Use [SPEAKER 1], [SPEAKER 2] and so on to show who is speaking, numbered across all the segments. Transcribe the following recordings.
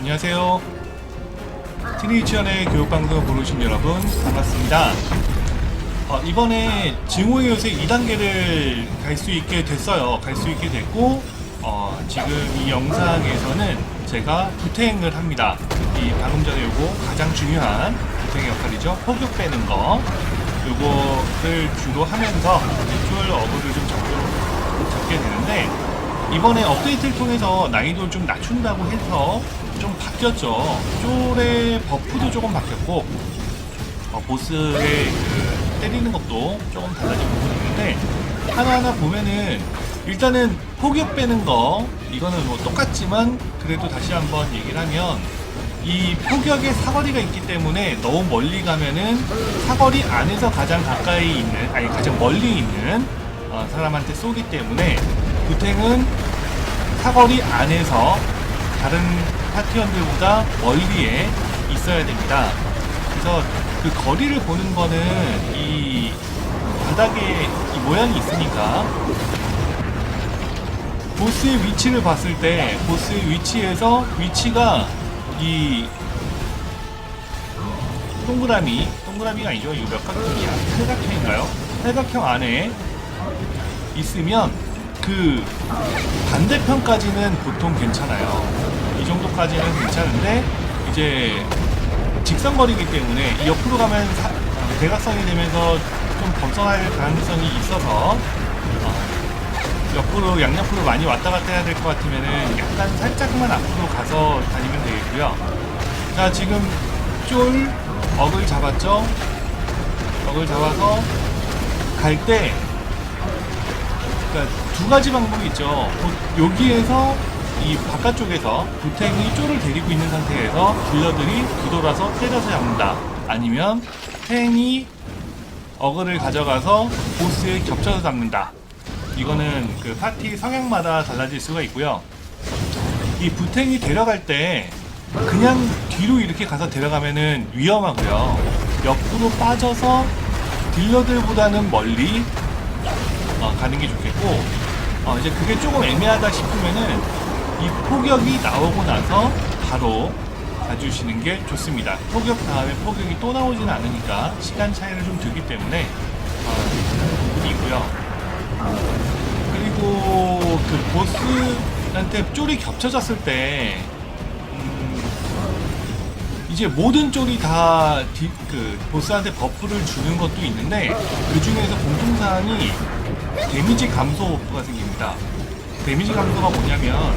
[SPEAKER 1] 안녕하세요. 트리치언의 교육방송 보러오신 여러분 반갑습니다. 어, 이번에 증오의 요새 2단계를 갈 수 있게 됐어요. 갈 수 있게 됐고 어, 지금 이 영상에서는 제가 부탱을 합니다. 이 방금 전에 요거 가장 중요한 부탱의 역할이죠. 폭격 빼는 거. 요거를 주로 하면서 쫄 어그를 좀 잡고, 잡게 되는데 이번에 업데이트를 통해서 난이도를 좀 낮춘다고 해서 좀 바뀌었죠. 쫄의 버프도 조금 바뀌었고 어, 보스의 그 때리는 것도 조금 달라진 부분이 있는데 하나하나 보면은 일단은 폭격 빼는 거 이거는 뭐 똑같지만 그래도 다시 한번 얘기를 하면 이 폭격의 사거리가 있기 때문에 너무 멀리 가면은 사거리 안에서 가장 가까이 있는 아니 가장 멀리 있는 어, 사람한테 쏘기 때문에 구탱은 사거리 안에서 다른 파티원들보다 멀리에 있어야 됩니다. 그래서 그 거리를 보는 거는 이 바닥에 이 모양이 있으니까 보스의 위치를 봤을 때 보스의 위치에서 위치가 이 동그라미 동그라미가 아니죠 이거 몇 각형이야 팔각형인가요? 팔각형 안에 있으면 그 반대편까지는 보통 괜찮아요 이 정도까지는 괜찮은데 이제 직선거리기 때문에 이 옆으로 가면 사- 어, 대각선이 되면서 좀 벗어날 가능성이 있어서 어, 옆으로 양옆으로 많이 왔다 갔다 해야 될 것 같으면은 약간 살짝만 앞으로 가서 다니면 되겠고요. 자 지금 쫄 억을 잡았죠? 억을 잡아서 갈 때 그러니까 두 가지 방법이 있죠. 보- 여기에서 이 바깥쪽에서 부탱이 쫄을 데리고 있는 상태에서 딜러들이 뒤돌아서 때려서 잡는다. 아니면 탱이 어그를 가져가서 보스에 겹쳐서 잡는다. 이거는 그 파티 성향마다 달라질 수가 있고요. 이 부탱이 데려갈 때 그냥 뒤로 이렇게 가서 데려가면은 위험하고요. 옆으로 빠져서 딜러들보다는 멀리 어, 가는 게 좋겠고 어, 이제 그게 조금 애매하다 싶으면은 이 폭격이 나오고 나서 바로 가주시는 게 좋습니다. 폭격 다음에 폭격이 또 나오지는 않으니까 시간 차이를 좀 두기 때문에 어, 부분이 있고요. 그리고 그 보스한테 쫄이 겹쳐졌을 때 음, 이제 모든 쫄이 다 그 보스한테 버프를 주는 것도 있는데 그 중에서 공통사항이 데미지 감소 버프가 생깁니다. 데미지 감소가 뭐냐면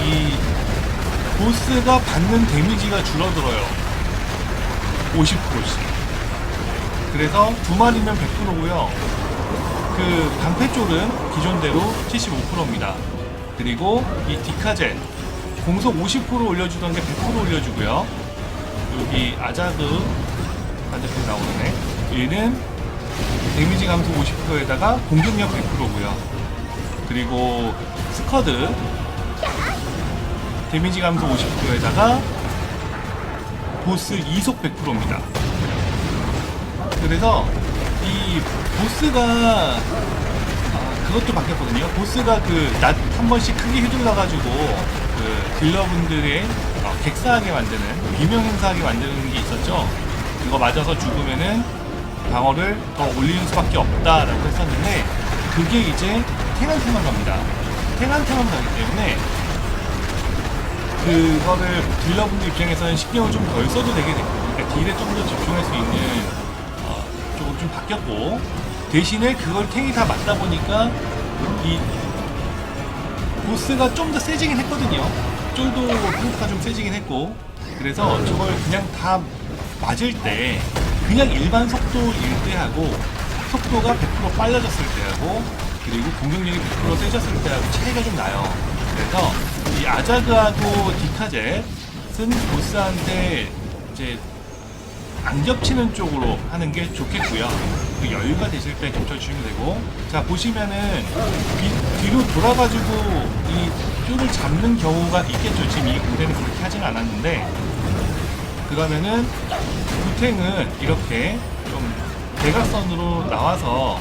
[SPEAKER 1] 이 보스가 받는 데미지가 줄어들어요. 50%씩. 그래서 두 마리면 100%고요. 그 방패 쪽은 기존대로 75%입니다. 그리고 이 디카젠 공속 50% 올려주던 게 100% 올려주고요. 여기 아자그 반대편 나오는 애 얘는 데미지 감소 50%에다가 공격력 100%고요. 그리고 스커드 데미지 감소 50%에다가 보스 이속 100%입니다. 그래서 이 보스가 아, 그것도 바뀌었거든요. 보스가 그낮한 번씩 크게 휘둘러가지고 그 딜러분들의 어, 객사하게 만드는 비명 행사하게 만드는 게 있었죠. 그거 맞아서 죽으면은 방어를 더 올리는 수밖에 없다라고 했었는데 그게 이제 탱한테만 갑니다. 탱한테만 가기 때문에 그거를 딜러분들 입장에서는 신경을 좀 덜 써도 되게 됐고 그러니까 딜에 좀 더 집중할 수 있는 어, 조금 좀 바뀌었고 대신에 그걸 탱이 다 맞다 보니까 이 보스가 좀 더 세지긴 했거든요 쫄도 탱크가 좀 세지긴 했고 그래서 저걸 그냥 다 맞을 때 그냥 일반 속도일 때하고 속도가 100% 빨라졌을 때하고 그리고 공격력이 100% 세졌을 때하고 차이가 좀 나요 그래서 이 아자그하고 디카젯은 보스한테 이제 안 겹치는 쪽으로 하는 게 좋겠고요. 그 여유가 되실 때 겹쳐주시면 되고 자 보시면은 뒤, 뒤로 돌아가지고 이 쫄을 잡는 경우가 있겠죠. 지금 이 공대는 그렇게 하진 않았는데 그러면은 구탱은 이렇게 좀 대각선으로 나와서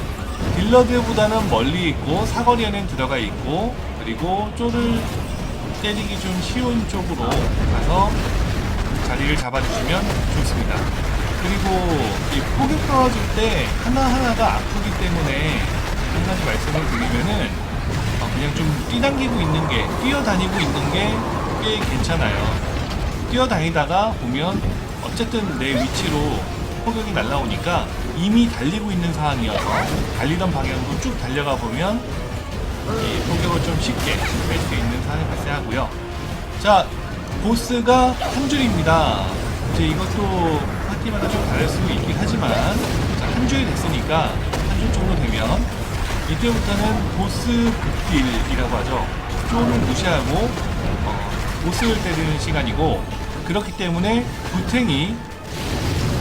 [SPEAKER 1] 딜러들보다는 멀리 있고 사거리에는 들어가 있고 그리고 쫄을 때리기 좀 쉬운 쪽으로 가서 자리를 잡아주시면 좋습니다. 그리고 이 폭격 떨어질 때 하나하나가 아프기 때문에 한 가지 말씀을 드리면은 어, 그냥 좀 뛰당기고 있는 게 뛰어다니고 있는 게 꽤 괜찮아요. 뛰어다니다가 보면 어쨌든 내 위치로 폭격이 날라오니까 이미 달리고 있는 상황이어서 달리던 방향으로 쭉 달려가 보면 이 폭격을 좀 쉽게 뺄 수 있는 상황이 발생하고요. 자, 보스가 한 줄입니다. 이제 이것도 파티마다 좀 다를 수 있긴 하지만 자, 한 줄이 됐으니까 한 줄 정도 되면 이때부터는 보스 극딜이라고 하죠. 쪼를 무시하고 어, 보스를 때리는 시간이고 그렇기 때문에 부탱이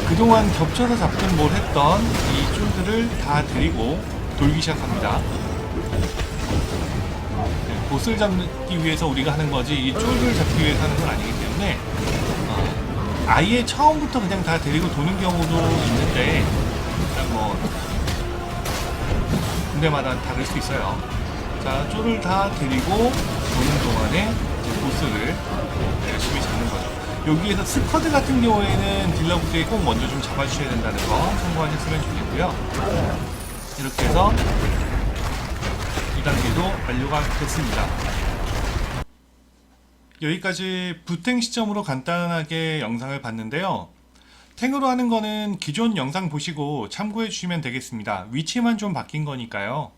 [SPEAKER 1] 그동안 겹쳐서 잡든 뭘 했던 이 쫄들을 다 데리고 돌기 시작합니다. 네, 보스를 잡기 위해서 우리가 하는 거지 이 쫄을 잡기 위해서 하는 건 아니기 때문에 어, 아예 처음부터 그냥 다 데리고 도는 경우도 있는데 일단 뭐 군대마다 다를 수 있어요. 자, 쫄을 다 데리고 도는 동안에 보스를 열심히 잡는 거죠. 여기에서 스쿼드 같은 경우에는 딜러분들이 꼭 먼저 좀 잡아주셔야 된다는 거 참고하셨으면 좋겠고요. 이렇게 해서 2단계도 완료가 됐습니다. 여기까지 부탱 시점으로 간단하게 영상을 봤는데요. 탱으로 하는 거는 기존 영상 보시고 참고해 주시면 되겠습니다. 위치만 좀 바뀐 거니까요.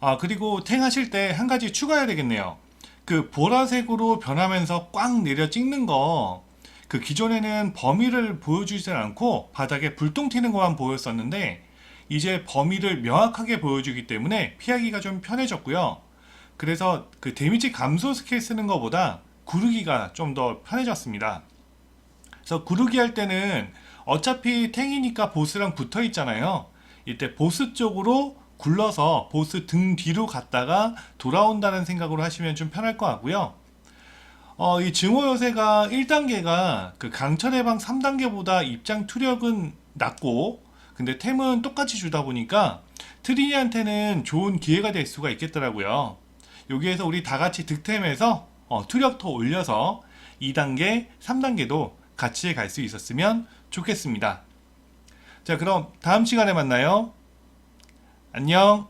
[SPEAKER 1] 아, 그리고 탱 하실 때 한 가지 추가해야 되겠네요. 그 보라색으로 변하면서 꽉 내려 찍는 거, 그 기존에는 범위를 보여주지 않고 바닥에 불똥 튀는 것만 보였었는데, 이제 범위를 명확하게 보여주기 때문에 피하기가 좀 편해졌고요. 그래서 그 데미지 감소 스킬 쓰는 것보다 구르기가 좀 더 편해졌습니다. 그래서 구르기 할 때는 어차피 탱이니까 보스랑 붙어 있잖아요. 이때 보스 쪽으로 굴러서 보스 등 뒤로 갔다가 돌아온다는 생각으로 하시면 좀 편할 것 같고요. 어, 이 증오 요새가 1단계가 그 강철 해방 3단계보다 입장 투력은 낮고 근데 템은 똑같이 주다 보니까 트리니한테는 좋은 기회가 될 수가 있겠더라고요. 여기에서 우리 다 같이 득템해서 어, 투력 더 올려서 2단계, 3단계도 같이 갈 수 있었으면 좋겠습니다. 자, 그럼 다음 시간에 만나요. 안녕.